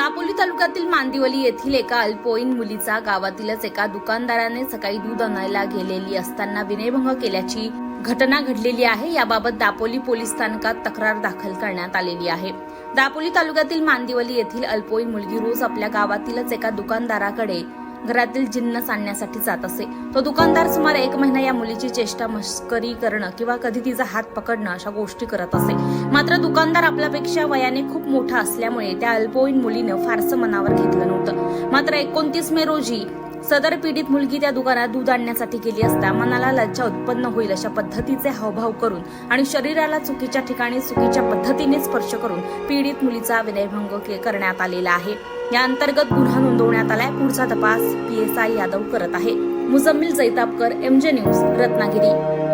दापोली तालुक्यातील मांदिवली येथील एका अल्पवयीन मुलीचा गावातीलच एका दुकानदाराने सकाळी दूध आणायला गेलेली असताना विनयभंग केल्याची घटना घडलेली आहे. याबाबत दापोली पोलीस स्थानकात तक्रार दाखल करण्यात आलेली आहे. दापोली तालुक्यातील मांदिवली येथील अल्पवयीन मुलगी रोज आपल्या गावातीलच एका दुकानदाराकडे घरातील जिन्नस आणण्यासाठी जात असे. तो दुकानदार सुमारे एक महिना या मुलीची चेष्टा मस्करी करणं किंवा कधी तिचा हात पकडणं अशा गोष्टी करत असे. मात्र दुकानदार आपल्यापेक्षा वयाने खूप मोठा असल्यामुळे त्या अल्पवयीन मुलीनं फारसं मनावर घेतलं नव्हतं. मात्र एकोणतीस मे रोजी सदर पीडित मुलगी त्या दुकानात दूध आणण्यासाठी गेली असता मनाला लज्जा उत्पन्न होईल अशा पद्धतीचे हावभाव करून आणि शरीराला चुकीच्या ठिकाणी चुकीच्या पद्धतीने स्पर्श करून पीडित मुलीचा विनयभंग के- करण्यात आलेला आहे. या अंतर्गत गुन्हा नोंदवण्यात आलाय. पुढचा तपास पीएसआय यादव करत आहे. Muzammil Jaitapkar MJ news Ratnagiri.